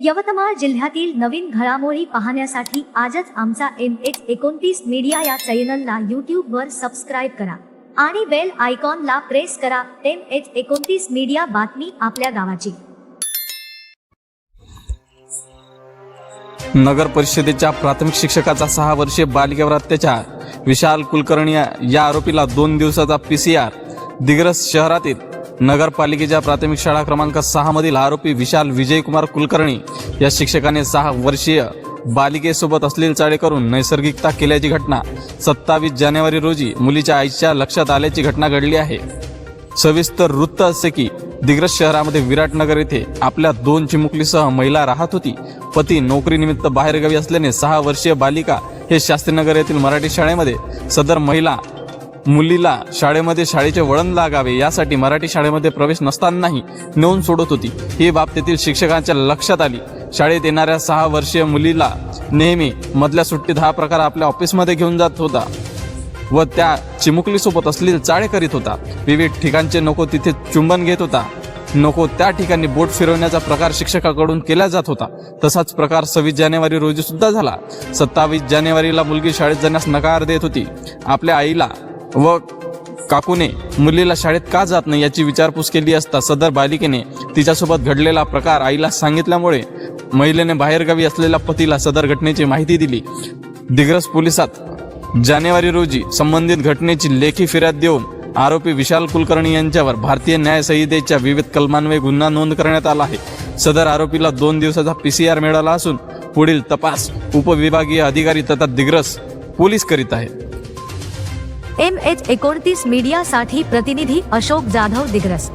यवतमाळ जिल्ह्यातील नवीन घडामोडी पाहण्यासाठी आजच आमचा एम एच एकोणतीस मीडिया या चॅनलला यूट्यूबवर सबस्क्राईब करा आणि बेल आयकॉनला प्रेस करा एम एच एकोणतीस मीडिया बातमी आपल्या गावाची. नगर परिषदेच्या प्राथमिक शिक्षकाचा सहा वर्षे बालिकेवर अत्याचार. विशाल कुलकर्णी या- या आरोपीला दोन दिवसाचा पीसीआर दिग्रस शहरातील नगरपालिकेच्या प्राथमिक शाळा क्रमांक सहा मधील आरोपी विशाल विजयकुमार कुलकर्णी या शिक्षकाने सहा वर्षीय बालिकेसोबत अश्लील चाळे करून नैसर्गिकता केल्याची घटना सत्तावीस जानेवारी रोजी मुलीच्या आईच्या लक्षात आल्याची घटना घडली आहे. सविस्तर वृत्त असे की दिग्रस शहरामध्ये विराटनगर येथे आपल्या दोन चिमुकलीसह महिला राहत होती. पती नोकरीनिमित्त बाहेरगावी असल्याने सहा वर्षीय बालिका हे शास्त्रीनगर येथील मराठी शाळेमध्ये सदर महिला मुलीला शाळेमध्ये शाळेचे वळण लागावे यासाठी मराठी शाळेमध्ये प्रवेश नसतानाही नेऊन सोडत होती. ही बाब तेथील शिक्षकांच्या लक्षात आली. शाळेत येणाऱ्या सहा वर्षीय मुलीला नेहमी मधल्या सुट्टीत हा प्रकार आपल्या ऑफिसमध्ये घेऊन जात होता व त्या चिमुकलीसोबत असलेले चाळे करीत होता. विविध ठिकाणचे नको तिथे चुंबन घेत होता. नको त्या ठिकाणी बोट फिरवण्याचा प्रकार शिक्षकाकडून केला जात होता. तसाच प्रकार सव्वीस जानेवारी रोजी सुद्धा झाला. सत्तावीस जानेवारीला मुलगी शाळेत जाण्यास नकार देत होती. आपल्या आईला व काकूने मुलीला शाळेत का जात नाही याची विचारपूस केली असता सदर बालिकेने तिच्यासोबत घडलेला प्रकार आईला सांगितल्यामुळे महिलेने बाहेरगावी असलेल्या पतीला सदर घटनेची माहिती दिली. दिग्रस पोलिसात जानेवारी रोजी संबंधित घटनेची लेखी फिर्याद देऊन आरोपी विशाल कुलकर्णी यांच्यावर भारतीय न्याय संहितेच्या विविध कलमांवे गुन्हा नोंद करण्यात आला आहे. सदर आरोपीला दोन दिवसाचा पी सी आर मिळाला असून पुढील तपास उपविभागीय अधिकारी तथा दिग्रस पोलीस करीत आहेत. एम एच एकोणतीस मीडियासाठी प्रतिनिधी अशोक जाधव दिग्रस